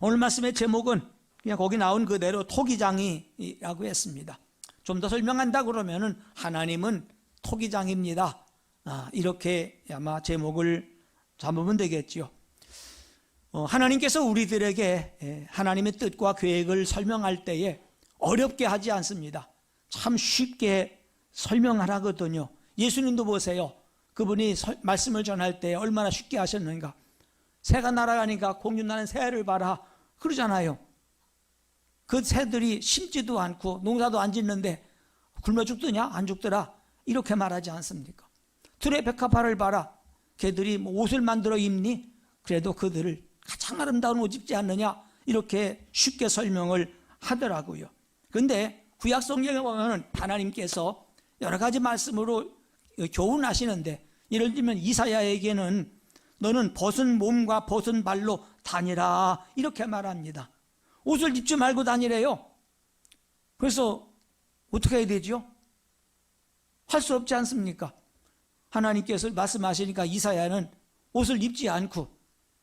오늘 말씀의 제목은 그냥 거기 나온 그대로 토기장이라고 했습니다. 좀 더 설명한다 그러면은 하나님은 토기장입니다. 아, 이렇게 아마 제목을 잡으면 되겠지요. 어, 하나님께서 우리들에게 예, 하나님의 뜻과 계획을 설명할 때에 어렵게 하지 않습니다. 참 쉽게 설명하라거든요. 예수님도 보세요. 그분이 설- 말씀을 전할 때 얼마나 쉽게 하셨는가. 새가 날아가니까 공중나는 새를 봐라. 그러잖아요. 그 새들이 심지도 않고 농사도 안 짓는데 굶어 죽더냐? 안 죽더라. 이렇게 말하지 않습니까? 들의 백합화를 봐라. 걔들이 뭐 옷을 만들어 입니? 그래도 그들을 가장 아름다운 옷 입지 않느냐? 이렇게 쉽게 설명을 하더라고요. 근데 구약 성경에 보면 하나님께서 여러 가지 말씀으로 교훈하시는데 예를 들면 이사야에게는 너는 벗은 몸과 벗은 발로 다니라 이렇게 말합니다. 옷을 입지 말고 다니래요. 그래서 어떻게 해야 되죠? 할수 없지 않습니까? 하나님께서 말씀하시니까 이사야는 옷을 입지 않고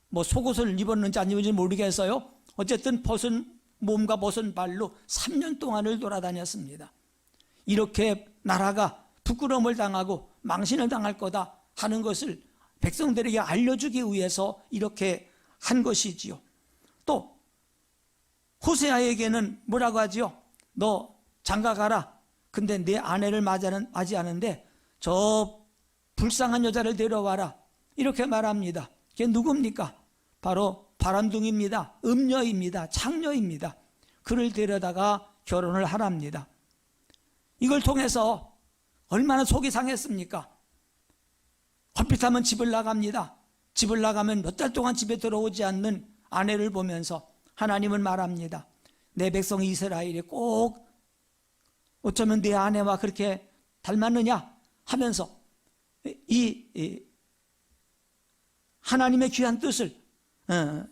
뭐 속옷을 입었는지 안 입었는지 모르겠어요. 어쨌든 벗은 몸과 벗은 발로 3년 동안을 돌아다녔습니다. 이렇게 나라가 부끄러움을 당하고 망신을 당할 거다 하는 것을 백성들에게 알려주기 위해서 이렇게 한 것이지요. 또 호세아에게는 뭐라고 하지요? 너 장가 가라. 근데 내 아내를 맞이하는, 맞이하는데 저 불쌍한 여자를 데려와라. 이렇게 말합니다. 그게 누굽니까? 바로 바람둥입니다. 음녀입니다. 창녀입니다. 그를 데려다가 결혼을 하랍니다. 이걸 통해서 얼마나 속이 상했습니까? 헛빛하면 집을 나갑니다. 집을 나가면 몇 달 동안 집에 들어오지 않는 아내를 보면서 하나님은 말합니다. 내 백성 이스라엘이 꼭 어쩌면 내 아내와 그렇게 닮았느냐 하면서 이, 이 하나님의 귀한 뜻을 어,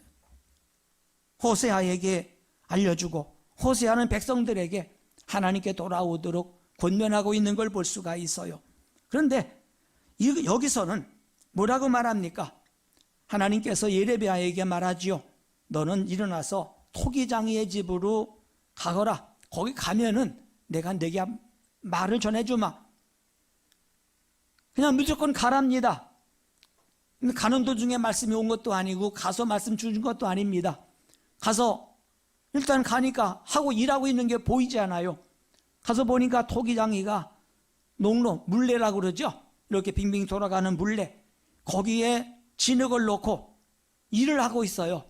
호세아에게 알려주고 호세아는 백성들에게 하나님께 돌아오도록 권면하고 있는 걸 볼 수가 있어요. 그런데 이- 여기서는 뭐라고 말합니까? 하나님께서 예레비야에게 말하지요. 너는 일어나서 토기장이의 집으로 가거라. 거기 가면은 내가 내게 말을 전해주마. 그냥 무조건 가랍니다. 가는 도중에 말씀이 온 것도 아니고 가서 말씀 주신 것도 아닙니다. 가서 일단 가니까 하고 일하고 있는 게 보이지 않아요. 가서 보니까 토기장이가 농로 물레라고 그러죠. 이렇게 빙빙 돌아가는 물레 거기에 진흙을 놓고 일을 하고 있어요.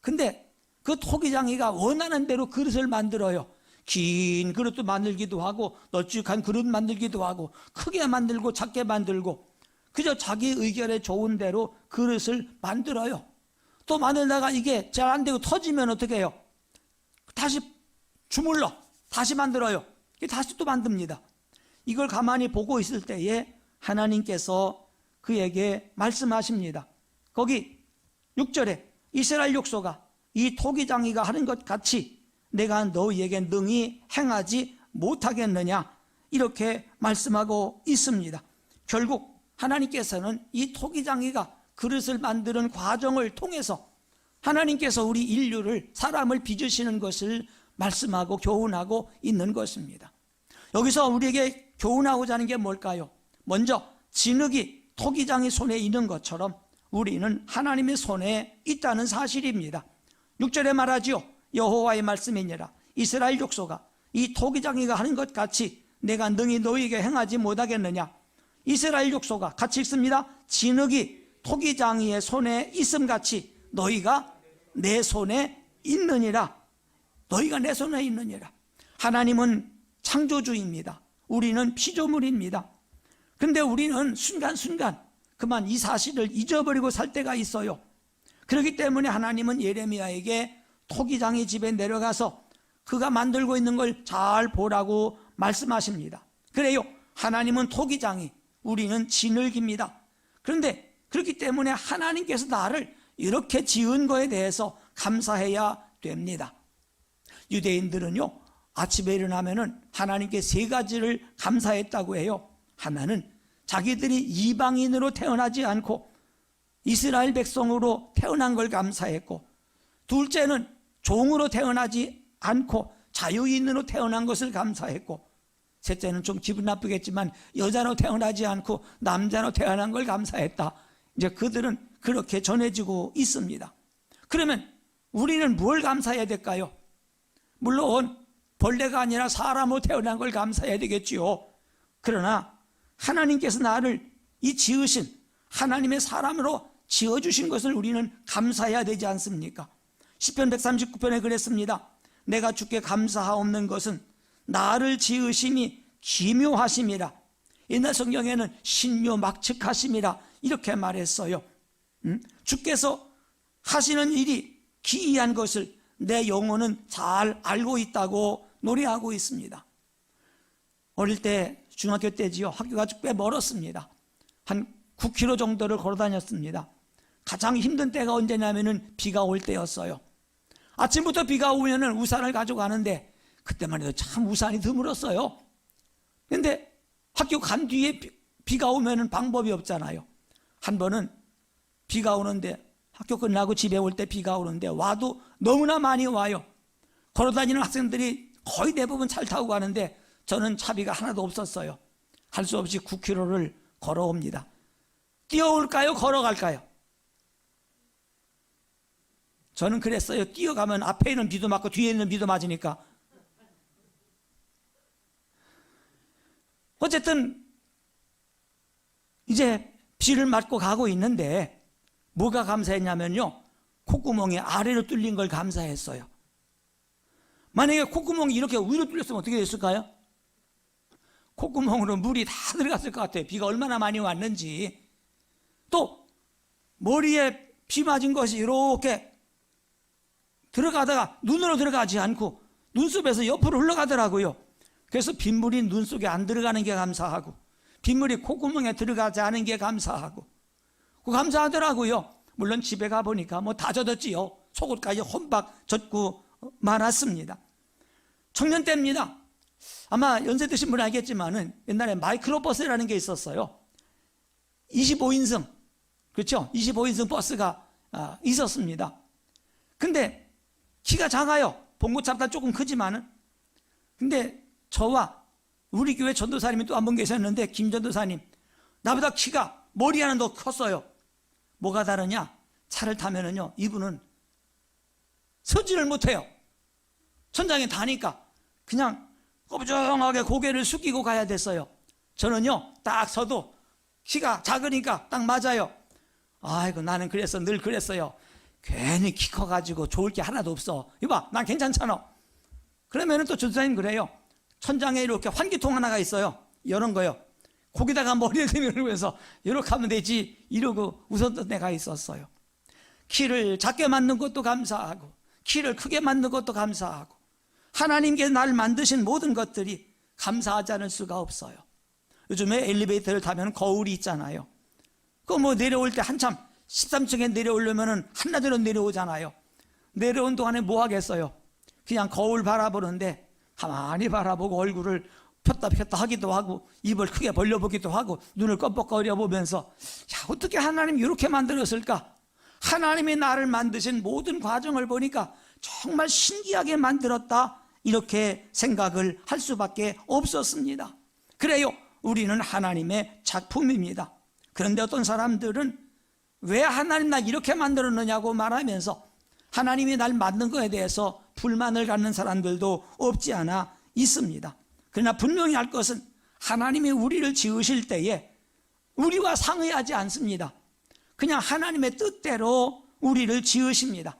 근데 그 토기장이가 원하는 대로 그릇을 만들어요. 긴 그릇도 만들기도 하고 널찍한 그릇 만들기도 하고 크게 만들고 작게 만들고 그저 자기 의견에 좋은 대로 그릇을 만들어요. 또 만들다가 이게 잘 안 되고 터지면 어떻게 해요? 다시 주물러 다시 만들어요. 다시 또 만듭니다. 이걸 가만히 보고 있을 때에 하나님께서 그에게 말씀하십니다. 거기 6절에 이스라엘 족소가 이 토기장이가 하는 것 같이 내가 너희에게 능히 행하지 못하겠느냐 이렇게 말씀하고 있습니다. 결국 하나님께서는 이 토기장이가 그릇을 만드는 과정을 통해서 하나님께서 우리 인류를 사람을 빚으시는 것을 말씀하고 교훈하고 있는 것입니다. 여기서 우리에게 교훈하고자 하는 게 뭘까요? 먼저 진흙이 토기장이 손에 있는 것처럼 우리는 하나님의 손에 있다는 사실입니다. 6절에 말하지요. 여호와의 말씀이니라. 이스라엘 족소가 이 토기장이가 하는 것 같이 내가 능히 너희에게 행하지 못하겠느냐. 이스라엘 족소가 같이 읽습니다. 진흙이 토기장이의 손에 있음 같이 너희가 내 손에 있느니라. 너희가 내 손에 있느니라. 하나님은 창조주입니다. 우리는 피조물입니다. 근데 우리는 순간순간 그만 이 사실을 잊어버리고 살 때가 있어요. 그렇기 때문에 하나님은 예레미야에게 토기장의 집에 내려가서 그가 만들고 있는 걸 잘 보라고 말씀하십니다. 그래요. 하나님은 토기장이, 우리는 진흙입니다. 그런데 그렇기 때문에 하나님께서 나를 이렇게 지은 거에 대해서 감사해야 됩니다. 유대인들은요, 아침에 일어나면은 하나님께 세 가지를 감사했다고 해요. 하나는 자기들이 이방인으로 태어나지 않고 이스라엘 백성으로 태어난 걸 감사했고, 둘째는 종으로 태어나지 않고 자유인으로 태어난 것을 감사했고 셋째는 좀 기분 나쁘겠지만 여자로 태어나지 않고 남자로 태어난 걸 감사했다. 이제 그들은 그렇게 전해지고 있습니다. 그러면 우리는 뭘 감사해야 될까요? 물론 벌레가 아니라 사람으로 태어난 걸 감사해야 되겠지요. 그러나 하나님께서 나를 이 지으신 하나님의 사람으로 지어주신 것을 우리는 감사해야 되지 않습니까? 10편 139편에 그랬습니다. 내가 주께 감사하옵는 것은 나를 지으심이 기묘하심이라. 옛날 성경에는 신묘 막측하심이라 이렇게 말했어요. 음? 주께서 하시는 일이 기이한 것을 내 영혼은 잘 알고 있다고 노래하고 있습니다. 어릴 때 중학교 때지요. 학교가 꽤 멀었습니다. 한 9km 정도를 걸어 다녔습니다. 가장 힘든 때가 언제냐면은 비가 올 때였어요. 아침부터 비가 오면은 우산을 가져가는데 그때만 해도 참 우산이 드물었어요. 근데 학교 간 뒤에 비, 가 오면은 방법이 없잖아요. 한 번은 비가 오는데 학교 끝나고 집에 올 때 비가 오는데 와도 너무나 많이 와요. 걸어 다니는 학생들이 거의 대부분 잘 타고 가는데 저는 차비가 하나도 없었어요. 할 수 없이 9km를 걸어옵니다. 뛰어올까요? 걸어갈까요? 저는 그랬어요. 뛰어가면 앞에 있는 비도 맞고 뒤에 있는 비도 맞으니까. 어쨌든 이제 비를 맞고 가고 있는데 뭐가 감사했냐면요. 콧구멍이 아래로 뚫린 걸 감사했어요. 만약에 콧구멍이 이렇게 위로 뚫렸으면 어떻게 됐을까요? 콧구멍으로 물이 다 들어갔을 것 같아요. 비가 얼마나 많이 왔는지. 또 머리에 비 맞은 것이 이렇게 들어가다가 눈으로 들어가지 않고 눈썹에서 옆으로 흘러가더라고요. 그래서 빗물이 눈 속에 안 들어가는 게 감사하고 빗물이 콧구멍에 들어가지 않은 게 감사하고 그 감사하더라고요. 물론 집에 가 보니까 뭐 다 젖었지요. 속옷까지 혼박 젖고 말았습니다. 청년 때입니다. 아마 연세 드신 분은 알겠지만은 옛날에 마이크로버스라는 게 있었어요. 25인승 그렇죠? 25인승 버스가 아, 있었습니다. 근데 키가 작아요. 봉고차보다 조금 크지만은. 근데 저와 우리 교회 전도사님이 또 한 분 계셨는데 김 전도사님 나보다 키가 머리 하나 더 컸어요. 뭐가 다르냐? 차를 타면은요 이분은 서지를 못해요. 천장에 다니까 그냥 꼬부정하게 고개를 숙이고 가야 됐어요. 저는요 딱 서도 키가 작으니까 딱 맞아요. 아이고 나는 그래서 늘 그랬어요. 괜히 키 커가지고 좋을 게 하나도 없어. 이봐, 난 괜찮잖아. 그러면은 또 전사님 그래요. 천장에 이렇게 환기통 하나가 있어요. 이런 거요. 거기다가 머리를 대면서 이렇게 하면 되지. 이러고 웃었던 때가 있었어요. 키를 작게 만든 것도 감사하고, 키를 크게 만든 것도 감사하고, 하나님께 날 만드신 모든 것들이 감사하지 않을 수가 없어요. 요즘에 엘리베이터를 타면 거울이 있잖아요. 그 뭐 내려올 때 한참 13층에 내려오려면은 한나절로 내려오잖아요. 내려온 동안에 뭐 하겠어요? 그냥 거울 바라보는데 가만히 바라보고 얼굴을 폈다 폈다 하기도 하고 입을 크게 벌려보기도 하고 눈을 껌뻑거려 보면서 야 어떻게 하나님이 이렇게 만들었을까? 하나님이 나를 만드신 모든 과정을 보니까 정말 신기하게 만들었다 이렇게 생각을 할 수밖에 없었습니다. 그래요. 우리는 하나님의 작품입니다. 그런데 어떤 사람들은 왜 하나님 날 이렇게 만들었느냐고 말하면서 하나님이 날 만든 것에 대해서 불만을 갖는 사람들도 없지 않아 있습니다. 그러나 분명히 할 것은 하나님이 우리를 지으실 때에 우리와 상의하지 않습니다. 그냥 하나님의 뜻대로 우리를 지으십니다.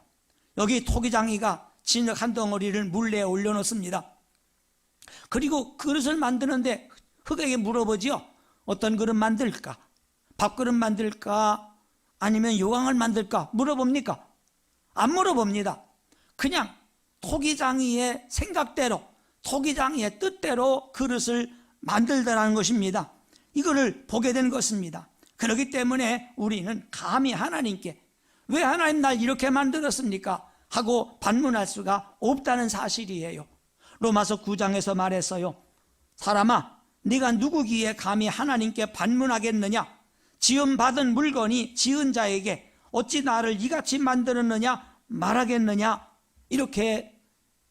여기 토기장이가 진흙 한 덩어리를 물레에 올려놓습니다. 그리고 그릇을 만드는데 흙에게 물어보지요. 어떤 그릇 만들까? 밥그릇 만들까? 아니면 요강을 만들까? 물어봅니까? 안 물어봅니다. 그냥 토기장이의 생각대로, 토기장이의 뜻대로 그릇을 만들더라는 것입니다. 이거를 보게 된 것입니다. 그렇기 때문에 우리는 감히 하나님께 왜 하나님 날 이렇게 만들었습니까? 하고 반문할 수가 없다는 사실이에요. 로마서 9장에서 말했어요. 사람아, 네가 누구기에 감히 하나님께 반문하겠느냐? 지음 받은 물건이 지은 자에게 어찌 나를 이같이 만들었느냐 말하겠느냐 이렇게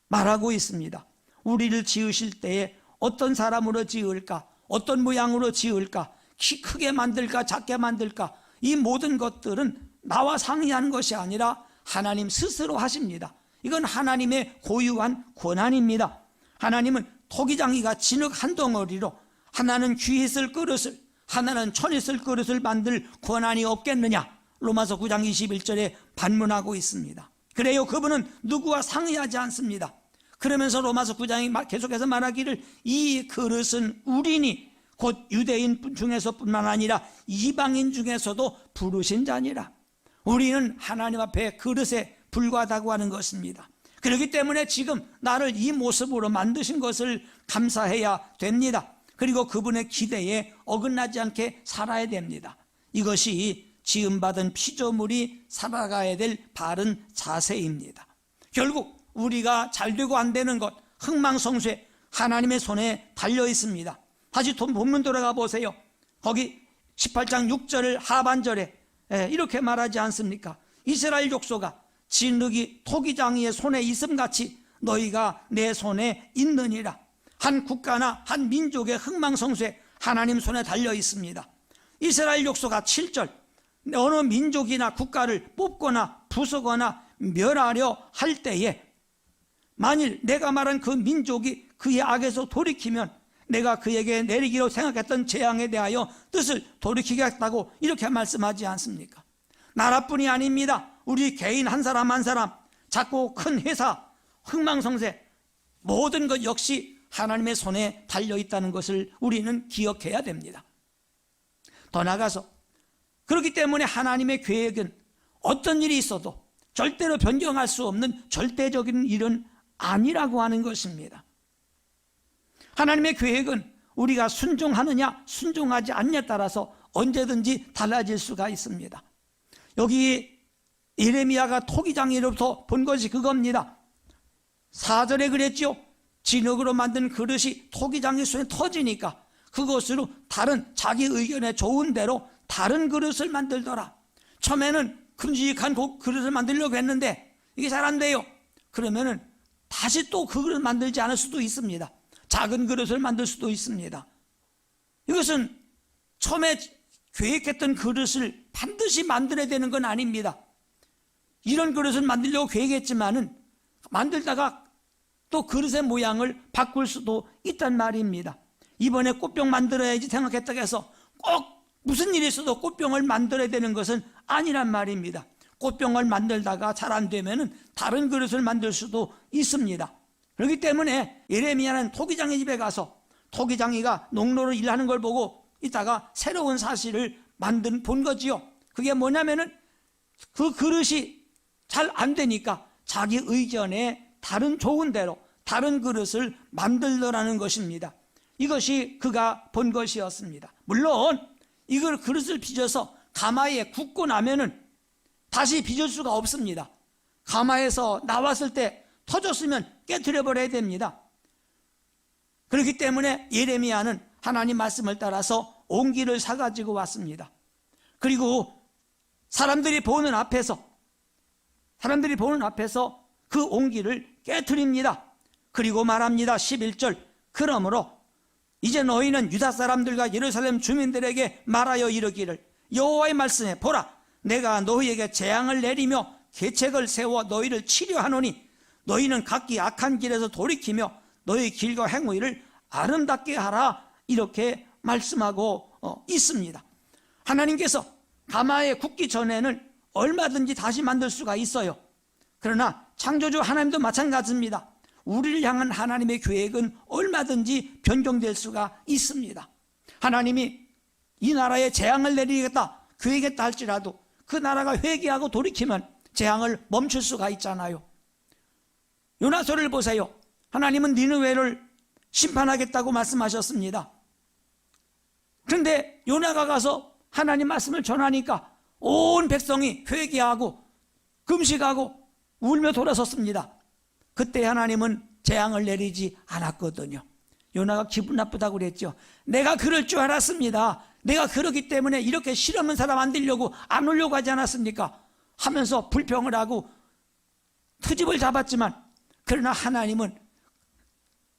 말하고 있습니다. 우리를 지으실 때에 어떤 사람으로 지을까? 어떤 모양으로 지을까? 키 크게 만들까? 작게 만들까? 이 모든 것들은 나와 상의하는 것이 아니라 하나님 스스로 하십니다. 이건 하나님의 고유한 권한입니다. 하나님은 토기장이가 진흙 한 덩어리로 하나는 귀 있을 그릇을 하나는 천 있을 그릇을 만들 권한이 없겠느냐? 로마서 9장 21절에 반문하고 있습니다. 그래요. 그분은 누구와 상의하지 않습니다. 그러면서 로마서 9장이 계속해서 말하기를 이 그릇은 우리니 곧 유대인 중에서뿐만 아니라 이방인 중에서도 부르신 자니라. 우리는 하나님 앞에 그릇에 불과하다고 하는 것입니다. 그렇기 때문에 지금 나를 이 모습으로 만드신 것을 감사해야 됩니다. 그리고 그분의 기대에 어긋나지 않게 살아야 됩니다. 이것이 지음받은 피조물이 살아가야 될 바른 자세입니다. 결국 우리가 잘 되고 안 되는 것, 흥망성쇠 하나님의 손에 달려 있습니다. 다시 돈 본문 돌아가 보세요. 거기 18장 6절 하반절에 예, 이렇게 말하지 않습니까? 이스라엘 족소가 진흙이 토기장이의 손에 있음같이 너희가 내 손에 있느니라. 한 국가나 한 민족의 흥망성쇠 하나님 손에 달려 있습니다. 이스라엘 족소가 7절 어느 민족이나 국가를 뽑거나 부수거나 멸하려 할 때에 만일 내가 말한 그 민족이 그의 악에서 돌이키면 내가 그에게 내리기로 생각했던 재앙에 대하여 뜻을 돌이키겠다고 이렇게 말씀하지 않습니까? 나라뿐이 아닙니다. 우리 개인 한 사람 한 사람, 작고 큰 회사, 흥망성쇠 모든 것 역시 하나님의 손에 달려 있다는 것을 우리는 기억해야 됩니다. 더 나가서 그렇기 때문에 하나님의 계획은 어떤 일이 있어도 절대로 변경할 수 없는 절대적인 일은 아니라고 하는 것입니다. 하나님의 계획은 우리가 순종하느냐 순종하지 않냐에 따라서 언제든지 달라질 수가 있습니다. 여기 예레미야가 토기장이로부터 본 것이 그겁니다. 사절에 그랬죠. 진흙으로 만든 그릇이 토기장의 손에 터지니까 그것으로 다른 자기 의견에 좋은 대로 다른 그릇을 만들더라. 처음에는 큼직한 그릇을 만들려고 했는데 이게 잘 안 돼요. 그러면은 다시 또 그 그릇을 만들지 않을 수도 있습니다. 작은 그릇을 만들 수도 있습니다. 이것은 처음에 계획했던 그릇을 반드시 만들어야 되는 건 아닙니다. 이런 그릇을 만들려고 계획했지만은 만들다가 또 그릇의 모양을 바꿀 수도 있단 말입니다. 이번에 꽃병 만들어야지 생각했다고 해서 꼭 무슨 일이 있어도 꽃병을 만들어야 되는 것은 아니란 말입니다. 꽃병을 만들다가 잘 안 되면은 다른 그릇을 만들 수도 있습니다. 그렇기 때문에 예레미야는 토기장의 집에 가서 토기장이가 농로를 일하는 걸 보고 이따가 새로운 사실을 만든 본 거지요. 그게 뭐냐면은 그 그릇이 잘 안 되니까 자기 의견에 다른 좋은 대로 다른 그릇을 만들더라는 것입니다. 이것이 그가 본 것이었습니다. 물론 이걸 그릇을 빚어서 가마에 굽고 나면은 다시 빚을 수가 없습니다. 가마에서 나왔을 때 터졌으면 깨뜨려 버려야 됩니다. 그렇기 때문에 예레미야는 하나님 말씀을 따라서 옹기를 사가지고 왔습니다. 그리고 사람들이 보는 앞에서 사람들이 보는 앞에서 그 옹기를 깨뜨립니다. 그리고 말합니다. 11절 그러므로 이제 너희는 유다 사람들과 예루살렘 주민들에게 말하여 이르기를 여호와의 말씀에 보라 내가 너희에게 재앙을 내리며 계책을 세워 너희를 치료하노니 너희는 각기 악한 길에서 돌이키며 너희 길과 행위를 아름답게 하라 이렇게 말씀하고 어, 있습니다. 하나님께서 가마에 굽기 전에는 얼마든지 다시 만들 수가 있어요. 그러나 창조주 하나님도 마찬가지입니다. 우리를 향한 하나님의 계획은 얼마든지 변경될 수가 있습니다. 하나님이 이 나라에 재앙을 내리겠다, 계획했다 할지라도 그 나라가 회개하고 돌이키면 재앙을 멈출 수가 있잖아요. 요나서를 보세요. 하나님은 니느웨를 심판하겠다고 말씀하셨습니다. 그런데 요나가 가서 하나님 말씀을 전하니까 온 백성이 회개하고 금식하고 울며 돌아섰습니다. 그때 하나님은 재앙을 내리지 않았거든요. 요나가 기분 나쁘다고 그랬죠. 내가 그럴 줄 알았습니다. 내가 그러기 때문에 이렇게 실없는 사람 안 되려고 안 오려고 하지 않았습니까? 하면서 불평을 하고 트집을 잡았지만 그러나 하나님은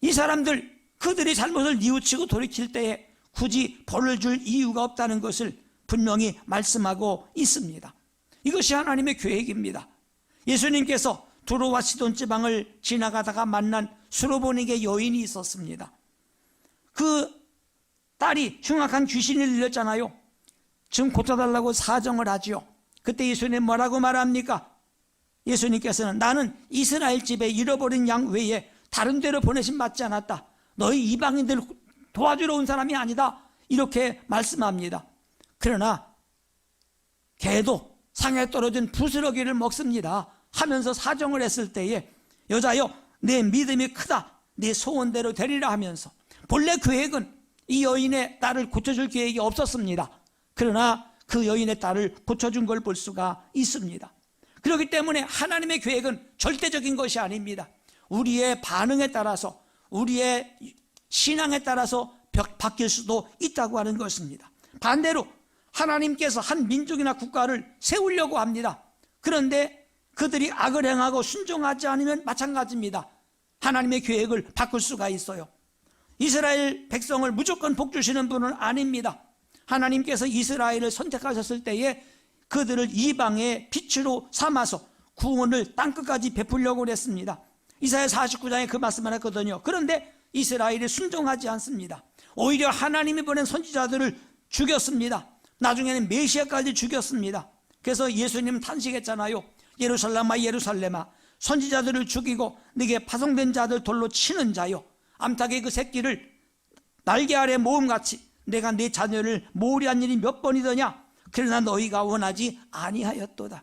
이 사람들 그들이 잘못을 뉘우치고 돌이킬 때에 굳이 벌을 줄 이유가 없다는 것을 분명히 말씀하고 있습니다. 이것이 하나님의 계획입니다. 예수님께서 두로와 시돈 지방을 지나가다가 만난 수로보닉의 여인이 있었습니다. 그 딸이 흉악한 귀신이 들렸잖아요. 지금 고쳐달라고 사정을 하지요. 그때 예수님 뭐라고 말합니까? 예수님께서는 나는 이스라엘 집에 잃어버린 양 외에 다른 데로 보내심 받지 않았다. 너희 이방인들 도와주러 온 사람이 아니다. 이렇게 말씀합니다. 그러나 개도 상에 떨어진 부스러기를 먹습니다. 하면서 사정을 했을 때에 여자여 내 믿음이 크다. 내 소원대로 되리라 하면서 본래 계획은 이 여인의 딸을 고쳐줄 계획이 없었습니다. 그러나 그 여인의 딸을 고쳐준 걸 볼 수가 있습니다. 그렇기 때문에 하나님의 계획은 절대적인 것이 아닙니다. 우리의 반응에 따라서 우리의 신앙에 따라서 벽- 바뀔 수도 있다고 하는 것입니다. 반대로 하나님께서 한 민족이나 국가를 세우려고 합니다. 그런데 그들이 악을 행하고 순종하지 않으면 마찬가지입니다. 하나님의 계획을 바꿀 수가 있어요. 이스라엘 백성을 무조건 복주시는 분은 아닙니다. 하나님께서 이스라엘을 선택하셨을 때에 그들을 이방의 빛으로 삼아서 구원을 땅끝까지 베풀려고 했습니다. 이사야 49장에 그 말씀을 했거든요. 그런데 이스라엘이 순종하지 않습니다. 오히려 하나님이 보낸 선지자들을 죽였습니다. 나중에는 메시아까지 죽였습니다. 그래서 예수님 탄식했잖아요. 예루살렘아 예루살렘아 선지자들을 죽이고 네게 파송된 자들 돌로 치는 자요. 암탉의 그 새끼를 날개 아래 모음같이 내가 네 자녀를 모리한 일이 몇 번이더냐 그러나 너희가 원하지 아니하였도다.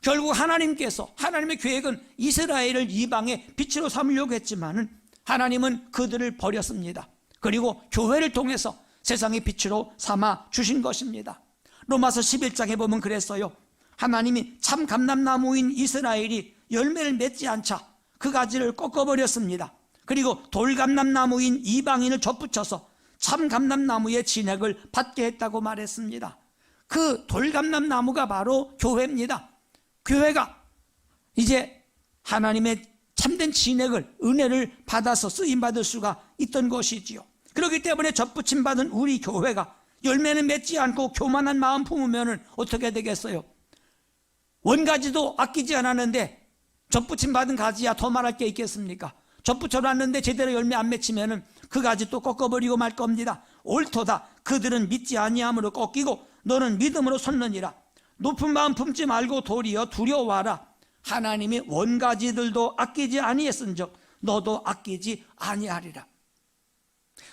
결국 하나님께서 하나님의 계획은 이스라엘을 이방의 빛으로 삼으려고 했지만은 하나님은 그들을 버렸습니다. 그리고 교회를 통해서 세상의 빛으로 삼아 주신 것입니다. 로마서 11장에 보면 그랬어요. 하나님이 참 감람나무인 이스라엘이 열매를 맺지 않자 그 가지를 꺾어버렸습니다. 그리고 돌감람나무인 이방인을 접붙여서 참 감람나무의 진액을 받게 했다고 말했습니다. 그 돌감람 나무가 바로 교회입니다. 교회가 이제 하나님의 참된 진액을 은혜를 받아서 쓰임 받을 수가 있던 것이지요. 그렇기 때문에 접붙임 받은 우리 교회가 열매는 맺지 않고 교만한 마음 품으면 어떻게 되겠어요? 원가지도 아끼지 않았는데 접붙임 받은 가지야 더 말할 게 있겠습니까? 접붙여놨는데 제대로 열매 안 맺히면 은 그 가지 또 꺾어버리고 말 겁니다. 옳도다. 그들은 믿지 아니함으로 꺾이고 너는 믿음으로 섰느니라. 높은 마음 품지 말고 도리어 두려워하라. 하나님이 원가지들도 아끼지 아니했은즉 너도 아끼지 아니하리라.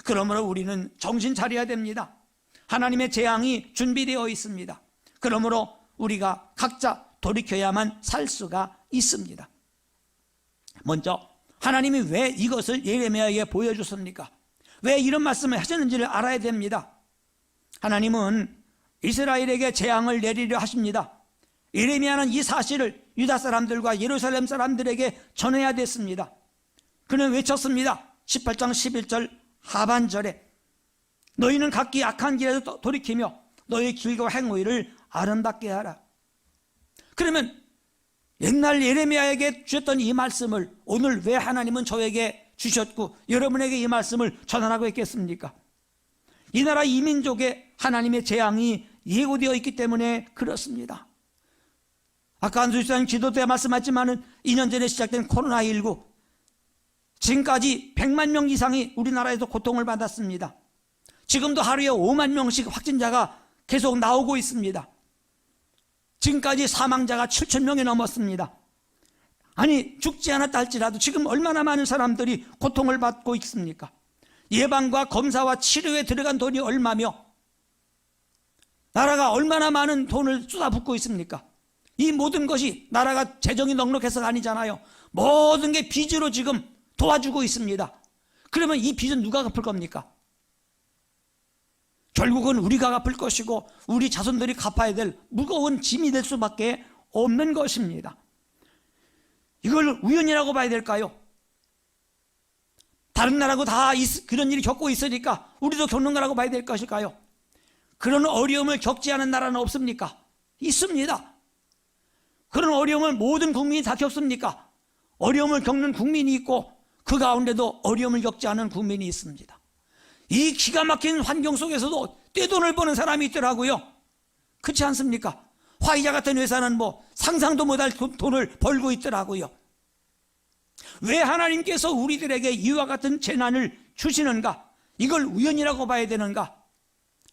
그러므로 우리는 정신 차려야 됩니다. 하나님의 재앙이 준비되어 있습니다. 그러므로 우리가 각자 돌이켜야만 살 수가 있습니다. 먼저 하나님이 왜 이것을 예레미야에게 보여줬습니까? 왜 이런 말씀을 하셨는지를 알아야 됩니다. 하나님은 이스라엘에게 재앙을 내리려 하십니다. 예레미야는 이 사실을 유다 사람들과 예루살렘 사람들에게 전해야 됐습니다. 그는 외쳤습니다. 18장 11절 하반절에 너희는 각기 악한 길에서 돌이키며 너희 길과 행위를 아름답게 하라. 그러면 옛날 예레미야에게 주셨던 이 말씀을 오늘 왜 하나님은 저에게 주셨고 여러분에게 이 말씀을 전하라고 했겠습니까? 이 나라 이민족에 하나님의 재앙이 예고되어 있기 때문에 그렇습니다. 아까 안수장 지도 때 말씀하지만은 2년 전에 시작된 코로나19 지금까지 100만 명 이상이 우리나라에서 고통을 받았습니다. 지금도 하루에 5만 명씩 확진자가 계속 나오고 있습니다. 지금까지 사망자가 7천 명이 넘었습니다. 아니 죽지 않았다 할지라도 지금 얼마나 많은 사람들이 고통을 받고 있습니까? 예방과 검사와 치료에 들어간 돈이 얼마며 나라가 얼마나 많은 돈을 쏟아붓고 있습니까? 이 모든 것이 나라가 재정이 넉넉해서가 아니잖아요. 모든 게 빚으로 지금 도와주고 있습니다. 그러면 이 빚은 누가 갚을 겁니까? 결국은 우리가 갚을 것이고 우리 자손들이 갚아야 될 무거운 짐이 될 수밖에 없는 것입니다. 이걸 우연이라고 봐야 될까요? 다른 나라고 다 있- 그런 일이 겪고 있으니까 우리도 겪는 거라고 봐야 될 것일까요? 그런 어려움을 겪지 않은 나라는 없습니까? 있습니다. 그런 어려움을 모든 국민이 다 겪습니까? 어려움을 겪는 국민이 있고 그 가운데도 어려움을 겪지 않은 국민이 있습니다. 이 기가 막힌 환경 속에서도 떼돈을 버는 사람이 있더라고요. 그렇지 않습니까? 화이자 같은 회사는 뭐 상상도 못할 돈- 돈을 벌고 있더라고요. 왜 하나님께서 우리들에게 이와 같은 재난을 주시는가? 이걸 우연이라고 봐야 되는가?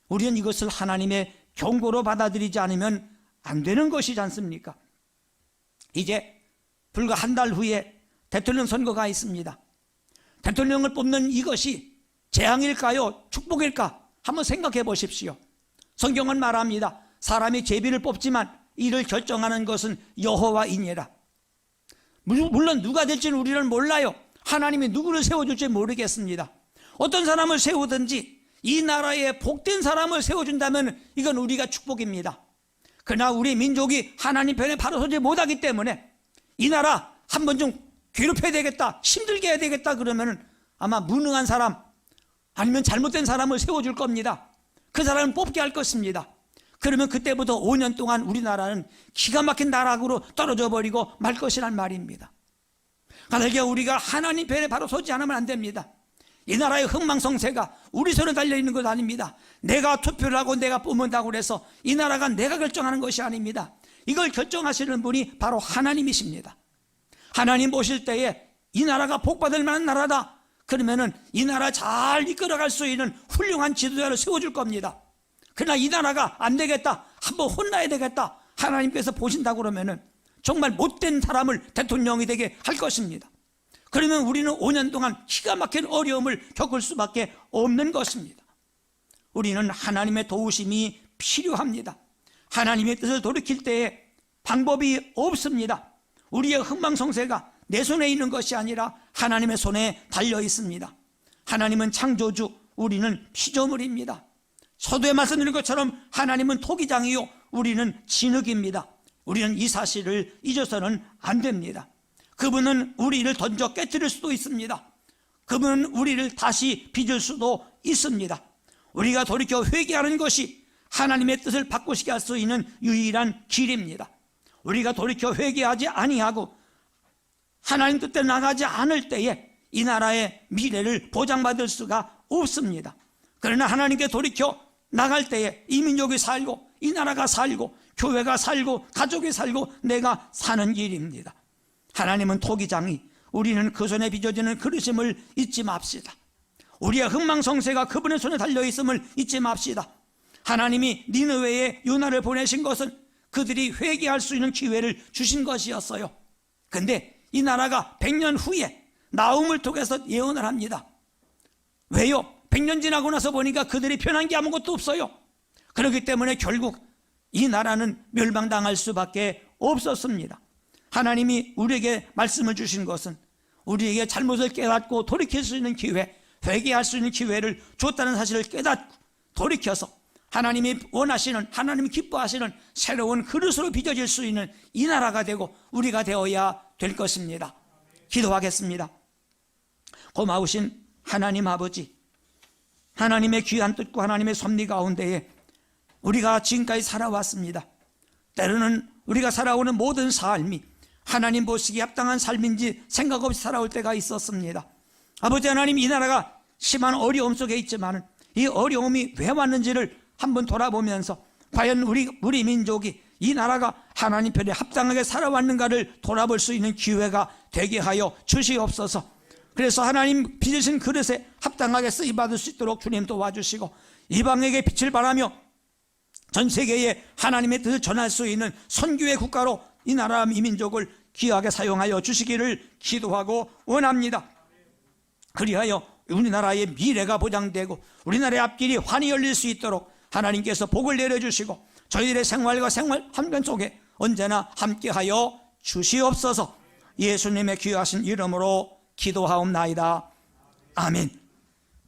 우리는 이것을 하나님의 경고로 받아들이지 않으면 안 되는 것이지 않습니까? 이제 불과 한 달 후에 대통령 선거가 있습니다. 대통령을 뽑는 이것이 재앙일까요? 축복일까? 한번 생각해 보십시오. 성경은 말합니다. 사람이 제비를 뽑지만 이를 결정하는 것은 여호와이니라. 물- 물론 누가 될지는 우리는 몰라요. 하나님이 누구를 세워줄지 모르겠습니다. 어떤 사람을 세우든지 이 나라에 복된 사람을 세워준다면 이건 우리가 축복입니다. 그러나 우리 민족이 하나님 편에 바로 서지 못하기 때문에 이 나라 한 번 좀 괴롭혀야 되겠다, 힘들게 해야 되겠다 그러면 아마 무능한 사람 아니면 잘못된 사람을 세워줄 겁니다. 그 사람을 뽑게 할 것입니다. 그러면 그때부터 5년 동안 우리나라는 기가 막힌 나락으로 떨어져 버리고 말 것이란 말입니다. 만약에 우리가 하나님 편에 바로 서지 않으면 안 됩니다. 이 나라의 흥망성쇠가 우리 손에 달려 있는 것 아닙니다. 내가 투표를 하고 내가 뽑는다고 그래서 이 나라가 내가 결정하는 것이 아닙니다. 이걸 결정하시는 분이 바로 하나님이십니다. 하나님 보실 때에 이 나라가 복받을 만한 나라다. 그러면은 이 나라 잘 이끌어갈 수 있는 훌륭한 지도자를 세워줄 겁니다. 그러나 이 나라가 안 되겠다. 한번 혼나야 되겠다. 하나님께서 보신다고 그러면은 정말 못된 사람을 대통령이 되게 할 것입니다. 그러면 우리는 5년 동안 기가 막힌 어려움을 겪을 수밖에 없는 것입니다. 우리는 하나님의 도우심이 필요합니다. 하나님의 뜻을 돌이킬 때에 방법이 없습니다. 우리의 흥망성쇠가 내 손에 있는 것이 아니라 하나님의 손에 달려 있습니다. 하나님은 창조주, 우리는 피조물입니다. 서두에 말씀드린 것처럼 하나님은 토기장이요, 우리는 진흙입니다. 우리는 이 사실을 잊어서는 안 됩니다. 그분은 우리를 던져 깨뜨릴 수도 있습니다. 그분은 우리를 다시 빚을 수도 있습니다. 우리가 돌이켜 회개하는 것이 하나님의 뜻을 바꾸시게 할 수 있는 유일한 길입니다. 우리가 돌이켜 회개하지 아니하고 하나님 뜻대로 나가지 않을 때에 이 나라의 미래를 보장받을 수가 없습니다. 그러나 하나님께 돌이켜 나갈 때에 이 민족이 살고 이 나라가 살고 교회가 살고 가족이 살고 내가 사는 길입니다. 하나님은 토기장이 우리는 그 손에 빚어지는 그릇임을 잊지 맙시다. 우리의 흥망성쇠가 그분의 손에 달려 있음을 잊지 맙시다. 하나님이 니느웨에 요나를 보내신 것은 그들이 회개할 수 있는 기회를 주신 것이었어요. 근데 이 나라가 100년 후에 나움을 통해서 예언을 합니다. 왜요? 100년 지나고 나서 보니까 그들이 편한 게 아무것도 없어요. 그렇기 때문에 결국 이 나라는 멸망당할 수밖에 없었습니다. 하나님이 우리에게 말씀을 주신 것은 우리에게 잘못을 깨닫고 돌이킬 수 있는 기회, 회개할 수 있는 기회를 줬다는 사실을 깨닫고 돌이켜서 하나님이 원하시는 하나님이 기뻐하시는 새로운 그릇으로 빚어질 수 있는 이 나라가 되고 우리가 되어야 될 것입니다. 기도하겠습니다. 고마우신 하나님 아버지, 하나님의 귀한 뜻과 하나님의 섭리 가운데에 우리가 지금까지 살아왔습니다. 때로는 우리가 살아오는 모든 삶이 하나님 보시기에 합당한 삶인지 생각 없이 살아올 때가 있었습니다. 아버지 하나님 이 나라가 심한 어려움 속에 있지만 이 어려움이 왜 왔는지를 한번 돌아보면서 과연 우리 우리 민족이 이 나라가 하나님 편에 합당하게 살아왔는가를 돌아볼 수 있는 기회가 되게 하여 주시옵소서. 그래서 하나님 빚으신 그릇에 합당하게 쓰임 받을 수 있도록 주님 도와주시고 이방에게 빛을 발하며 전 세계에 하나님의 뜻을 전할 수 있는 선교의 국가로 이 나라 이 민족을 귀하게 사용하여 주시기를 기도하고 원합니다. 그리하여 우리나라의 미래가 보장되고 우리나라의 앞길이 환히 열릴 수 있도록 하나님께서 복을 내려주시고 저희들의 생활과 생활 환경 속에 언제나 함께하여 주시옵소서 예수님의 귀하신 이름으로 기도하옵나이다. 아멘.